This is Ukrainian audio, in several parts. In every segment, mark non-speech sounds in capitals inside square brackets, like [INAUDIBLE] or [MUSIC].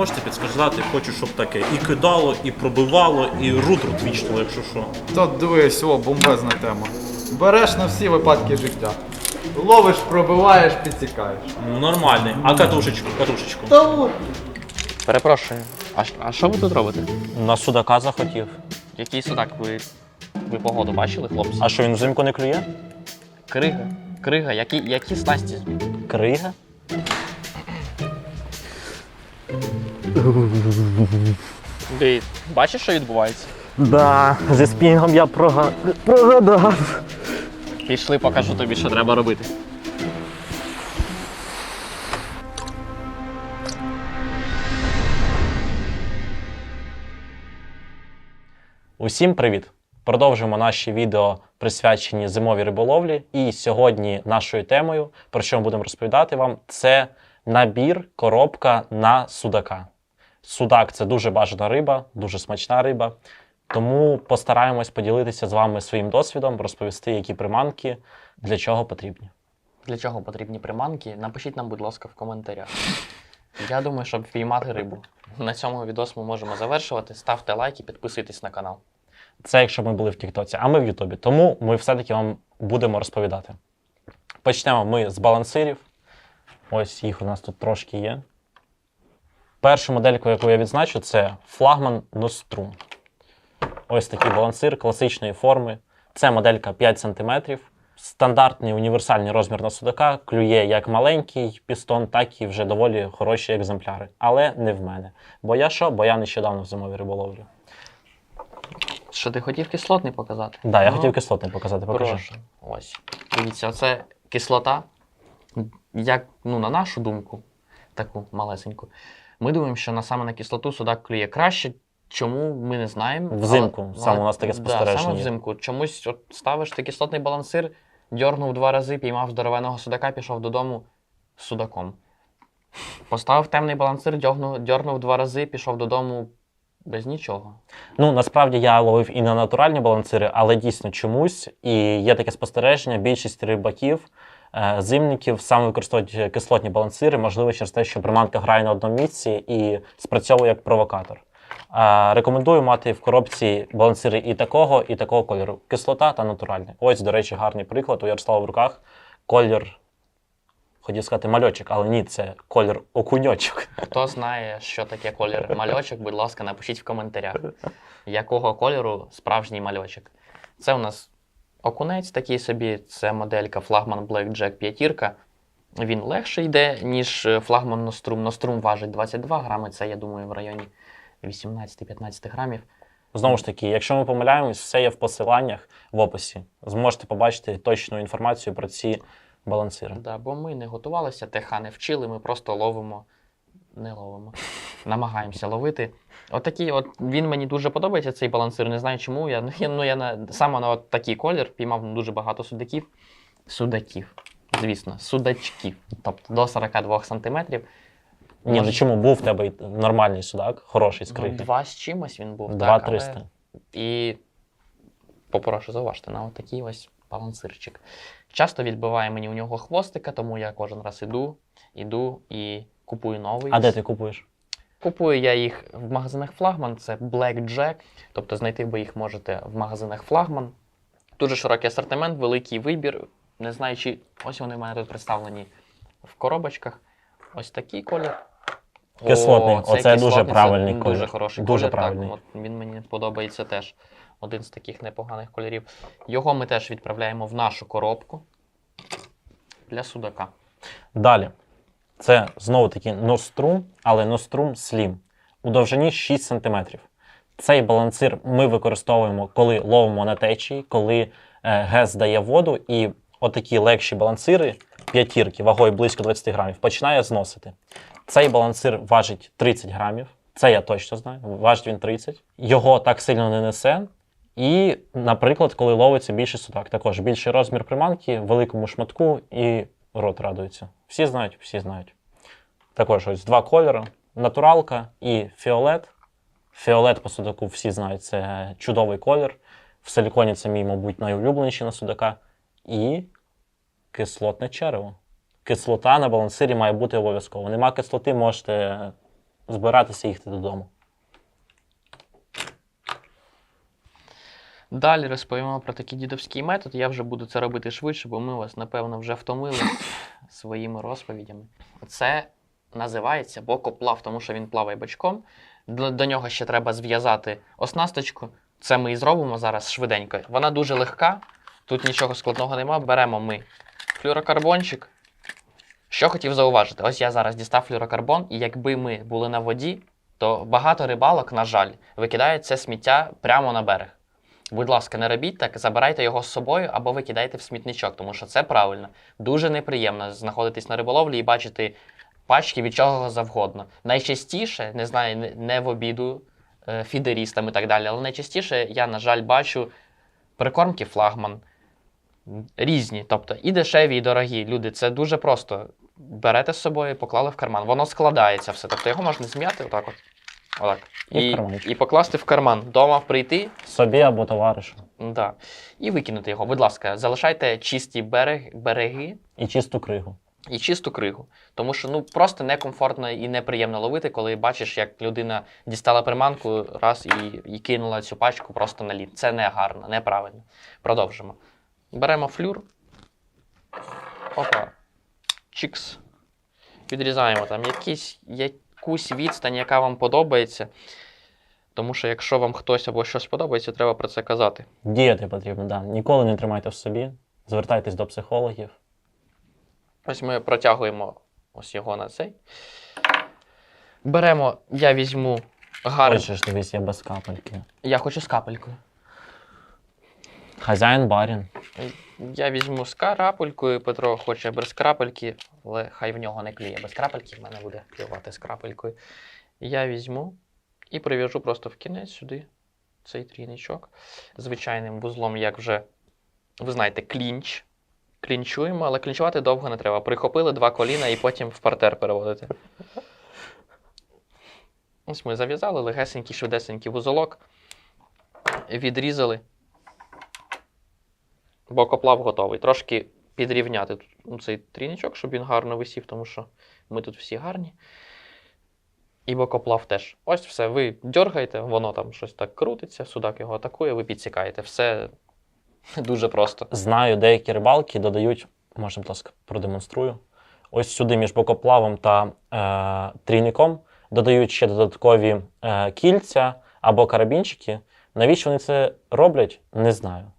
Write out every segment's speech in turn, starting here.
Можете підсказати, хочу, щоб таке і кидало, і пробивало, і рут рутвічнуло, якщо що. То дивись, о, бомбезна тема. Береш на всі випадки життя. Ловиш, пробиваєш, підсікаєш. Ну, Нормальний. А катушечку, катушечку. Та от. Перепрошую. А, а що ви тут робите? На судака захотів. Який судак? Ви, ви погоду бачили, хлопці? А що він взимку не клює? Крига. Крига, які, які снасті? Крига? Ти бачиш, що відбувається? Да, зі спінгом я прога... прогадав. Пішли, покажу тобі, що треба робити. Усім привіт! Продовжуємо наші відео присвячені зимовій риболовлі. І сьогодні нашою темою, про що ми будемо розповідати вам, це набір коробка на судака. Судак це дуже бажана риба, дуже смачна риба. Тому постараємось поділитися з вами своїм досвідом, розповісти, які приманки для чого потрібні. Для чого потрібні приманки? Напишіть нам, будь ласка, в коментарях. Я думаю, щоб впіймати рибу. На цьому відос ми можемо завершувати. Ставте лайк і підписуйтесь на канал. Це якщо ми були в Тіктоці, а ми в Ютубі. Тому ми все-таки вам будемо розповідати. Почнемо ми з балансирів. Ось їх у нас тут трошки є. Першу модельку, яку я відзначу, це флагман Nostrum. Ось такий балансир класичної форми. Це моделька 5 см. Стандартний універсальний розмір на судака клює як маленький пістон, так і вже доволі хороші екземпляри. Але не в мене. Бо я що? Бо я нещодавно в зимовій риболовлі. Що ти хотів кислотний показати? Так, да, я Ну, хотів кислотний показати, покажи. Прошу. Ось. Дивіться, оце кислота. Як, ну, на нашу думку, таку малесеньку. Ми думаємо, що на саме на кислоту судак клює краще. Чому ми не знаємо. Взимку, Але- саме але- у нас таке Да, спостереження саме взимку. Чомусь от ставиш ти кислотний балансир, дьорнув два рази, піймав здоровеного судака, пішов додому з судаком. Поставив темний балансир, дьорнув, дьорнув два рази, пішов додому без нічого. Ну, насправді я ловив і на натуральні балансири, але дійсно чомусь, і є таке спостереження, більшість рибаків, зимників саме використовують кислотні балансири, можливо, через те, що приманка грає на одному місці і спрацьовує як провокатор. Е, Рекомендую мати в коробці балансири і такого, і такого кольору. Кислота та натуральний. Ось, до речі, гарний приклад. У Ярослава в руках колір, хотів сказати мальочок, але ні, це колір окуньочок. Хто знає, що таке колір мальочок, будь ласка, напишіть в коментарях, якого кольору справжній мальочок. Це у нас окунець такий собі, це моделька флагман Blackjack 5. Він легше йде, ніж е, флагман Nostrum. Nostrum важить 22 грами, це, я думаю, в районі 18-15 грамів. Знову ж таки, якщо ми помиляємось, все є в посиланнях в описі. Зможете побачити точну інформацію про ці балансири. Да, бо ми не готувалися, ТХ не вчили, ми просто ловимо, не ловимо. Намагаємося ловити. Отакий, от він мені дуже подобається, цей балансир. Не знаю чому. Я, ну, я, ну, я на, саме на от такий колір піймав дуже багато судаків. Судаків, звісно, судачків. Тобто до 42 сантиметрів. Ні, ну чому був в тебе й нормальний судак, хороший Ну, два з чимось він був. Два так, але- 300. І попрошу зауважте на отакий ось балансирчик. Часто відбиває мені у нього хвостика, тому я кожен раз іду, іду і купую новий. А де ти купуєш? Купую я їх в магазинах Флагман, це Blackjack, тобто знайти ви їх можете в магазинах Флагман. Дуже широкий асортимент, великий вибір. Не знаю, чи ось вони в мене тут представлені в коробочках. Ось такий колір. Кислотний. цей Оце дуже кислотний, це правильний Дуже хороший Дуже колір. правильний. Так, от він мені подобається теж. Один з таких непоганих кольорів. Його ми теж відправляємо в нашу коробку для судака. Далі. Це знову таки Nostrum, але Nostrum Slim. У довжині 6 см. Цей балансир ми використовуємо, коли ловимо на течії, коли е, ГЕС дає воду, і отакі легші балансири, п'ятірки, вагою близько 20 грамів, починає зносити. Цей балансир важить 30 грамів. Це я точно знаю. Важить він 30. Його так сильно не несе. І, наприклад, коли ловиться більший судак, також більший розмір приманки, великому шматку і рот радується. Всі знають, всі знають. Також ось два кольори: натуралка і фіолет. Фіолет по судаку всі знають, це чудовий колір. В силіконі це мій, мабуть, найулюбленіший на судака. І кислотне черево. кислота на балансирі має бути обов'язково. Нема кислоти, можете збиратися і їхати додому. Далі розповімо про такий дідовський метод. Я вже буду це робити швидше, бо ми вас, напевно, вже втомили своїми розповідями. Це називається бокоплав, тому що він плаває бочком. До, до нього ще треба зв'язати оснасточку. Це ми і зробимо зараз швиденько. Вона дуже легка, тут нічого складного нема. Беремо ми флюрокарбончик. Що хотів зауважити? Ось я зараз дістав флюрокарбон, і якби ми були на воді, то багато рибалок, на жаль, викидають це сміття прямо на берег. Будь ласка, не робіть так, забирайте його з собою або викидайте в смітничок, тому що це правильно. Дуже неприємно знаходитись на риболовлі і бачити пачки від чого завгодно. Найчастіше, не знаю, не- в обіду е, фідерістам і так далі, але найчастіше я, на жаль, бачу прикормки флагман. Різні, тобто і дешеві, і дорогі. Люди, це дуже просто. Берете з собою, поклали в карман. Воно складається все. Тобто його можна зм'яти отак от. Отак. І в І, і покласти в карман. Дома прийти, Собі або товаришу. Да. І викинути його. Будь ласка, залишайте чисті берег, береги І чисту кригу. і чисту кригу. Тому що ну просто некомфортно і неприємно ловити, коли бачиш, як людина дістала приманку раз і, і кинула цю пачку просто на лід. Це не гарно, неправильно. Продовжимо. Беремо флюр. Опа. Чікс. Відрізаємо там якісь, якусь відстань, яка вам подобається. Тому що якщо вам хтось або щось подобається, треба про це казати. Діяти потрібно, да. Ніколи не тримайте в собі. Звертайтесь до психологів. Ось ми протягуємо ось його на цей. Беремо, я візьму гарний. Хочеш, дивись, я без капельки. Я хочу з капелькою. Хазяїн барін. Я візьму з крапелькою, Петро хоче без крапельки, але хай в нього не клює без крапельки, в мене буде клювати з крапелькою. Я візьму і прив'яжу просто в кінець сюди цей трійничок. Звичайним вузлом, як вже ви знаєте, клінч. Клінчуємо, але клінчувати довго не треба. Прихопили два коліна і потім в партер переводити. Ось ми зав'язали легесенький, швидесенький вузолок. Відрізали. Бокоплав готовий. Трошки підрівняти ну, цей трінічок, щоб він гарно висів, тому що ми тут всі гарні. І бокоплав теж. Ось все. Ви дергаєте, воно там щось так крутиться, судак його атакує, ви підсікаєте. Все [LAUGHS] дуже просто. Знаю, деякі рибалки додають, можна, будь ласка, продемонструю. Ось сюди між бокоплавом та е, трійником додають ще додаткові е, кільця або карабінчики. Навіщо вони це роблять, не знаю.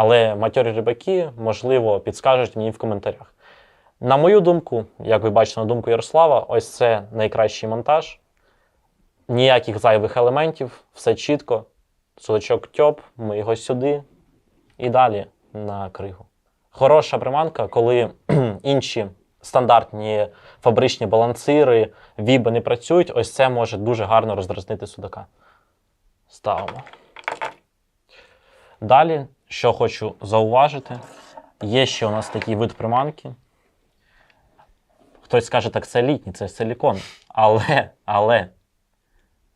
Але матьорі рибаки, можливо, підскажуть мені в коментарях. На мою думку, як ви бачите на думку Ярослава, ось це найкращий монтаж. Ніяких зайвих елементів, все чітко. Судачок тьоп, ми його сюди, і далі на кригу. Хороша приманка, коли інші стандартні фабричні балансири, віби не працюють, ось це може дуже гарно роздразнити судака. Ставимо. Далі, що хочу зауважити, є ще у нас такий вид приманки. Хтось скаже, так це літній, це силікон. Але, але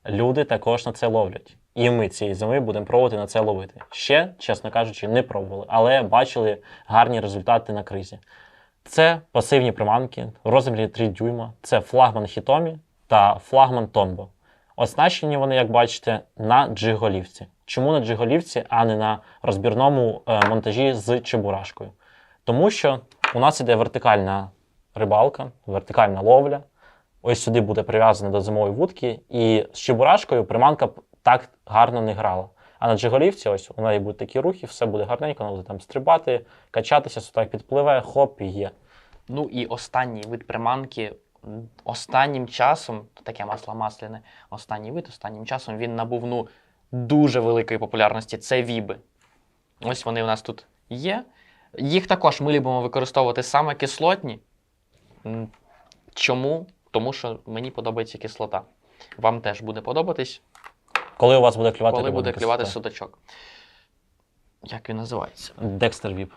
люди також на це ловлять. І ми цієї зими будемо пробувати на це ловити. Ще, чесно кажучи, не пробували, але бачили гарні результати на кризі. Це пасивні приманки розмірі 3 дюйма. Це флагман Hitomi та флагман Tombo. Оснащені вони, як бачите, на джиголівці. Чому на джиголівці, а не на розбірному е, монтажі з чебурашкою? Тому що у нас іде вертикальна рибалка, вертикальна ловля. Ось сюди буде прив'язана до зимової вудки, і з чебурашкою приманка так гарно не грала. А на джиголівці, ось у неї будуть такі рухи, все буде гарненько, вона буде там стрибати, качатися, судак підпливе, хоп, і є. Ну і останній вид приманки. Останнім часом, таке масло масляне, останній вид, останнім часом він набув ну, дуже великої популярності. Це віби. Ось вони у нас тут є. Їх також ми любимо використовувати саме кислотні. Чому? Тому що мені подобається кислота. Вам теж буде подобатись, Коли у вас буде клювати коли буде клювати кислоту? судачок. Як він називається? Декстер Віп.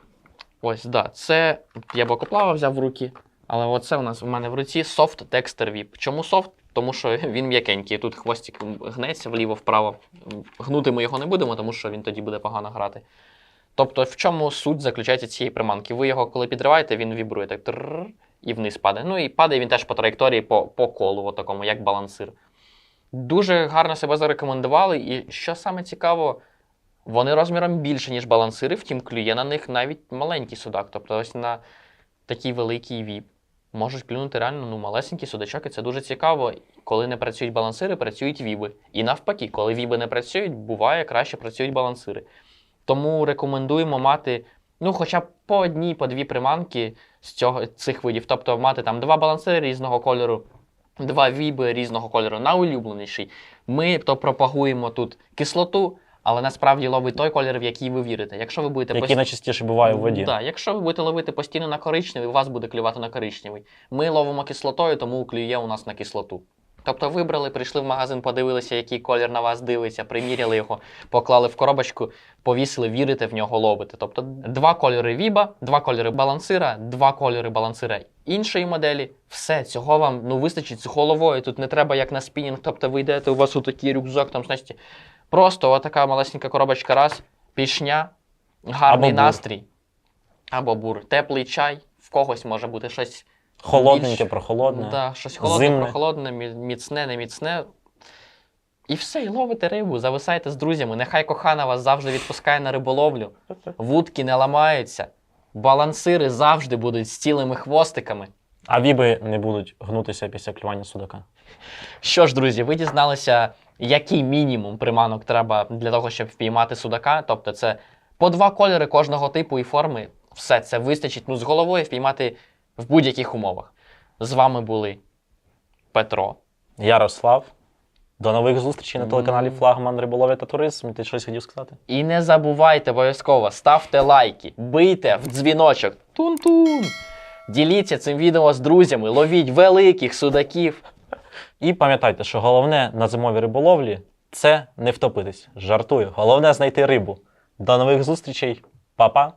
Ось, да, це я бокоплава взяв в руки, але оце у нас у мене в руці софт Dexter Whip. Чому софт? Тому що [LAUGHS] він м'якенький. Тут хвостик гнеться вліво-вправо. Гнути ми його не будемо, тому що він тоді буде погано грати. Тобто, в чому суть заключається цієї приманки? Ви його, коли підриваєте, він вібрує так і вниз падає. Ну і падає він теж по траєкторії по, по колу, такому, як балансир. Дуже гарно себе зарекомендували, і що саме цікаво, вони розміром більше, ніж балансири, втім, клює на них навіть маленький судак. Тобто ось на такий великий віп можуть клюнути реально ну, малесенький судачок, і це дуже цікаво. Коли не працюють балансири, працюють віби. І навпаки, коли віби не працюють, буває краще працюють балансири. Тому рекомендуємо мати ну, хоча б по одній, по дві приманки з цього, цих видів. Тобто мати там два балансири різного кольору, два віби різного кольору, найулюбленіший. Ми то пропагуємо тут кислоту, але насправді ловить той колір, в який ви вірите. Якщо ви будете Який пост- найчастіше буває в воді. Да, якщо ви будете ловити постійно на коричневий, у вас буде клювати на коричневий. Ми ловимо кислотою, тому клює у нас на кислоту. Тобто вибрали, прийшли в магазин, подивилися, який колір на вас дивиться, приміряли його, поклали в коробочку, повісили, вірите в нього ловите. Тобто два кольори віба, два кольори балансира, два кольори балансира іншої моделі. Все, цього вам ну, вистачить з головою. Тут не треба як на спінінг. Тобто ви йдете, у вас отакий рюкзак, там, знаєте, просто отака малесенька коробочка раз, пішня, гарний Або настрій. Або бур, теплий чай, в когось може бути щось Холодненьке, більш- прохолодне. Да, щось холодне, зимне. прохолодне, міцне, не міцне. І все, і ловите рибу, зависайте з друзями. Нехай кохана вас завжди відпускає на риболовлю. Вудки не ламаються. Балансири завжди будуть з цілими хвостиками. А віби не будуть гнутися після клювання судака. Що ж, друзі, ви дізналися, який мінімум приманок треба для того, щоб впіймати судака. Тобто, це по два кольори кожного типу і форми. Все це вистачить ну, з головою впіймати в будь-яких умовах. З вами були Петро. Ярослав. До нових зустрічей на телеканалі Флагман Риболовля та Туризм. Ти щось хотів сказати? І не забувайте обов'язково, ставте лайки, бийте в дзвіночок. Тун-тун. Діліться цим відео з друзями, ловіть великих судаків. І пам'ятайте, що головне на зимовій риболовлі це не втопитись. Жартую. Головне знайти рибу. До нових зустрічей. Па-па!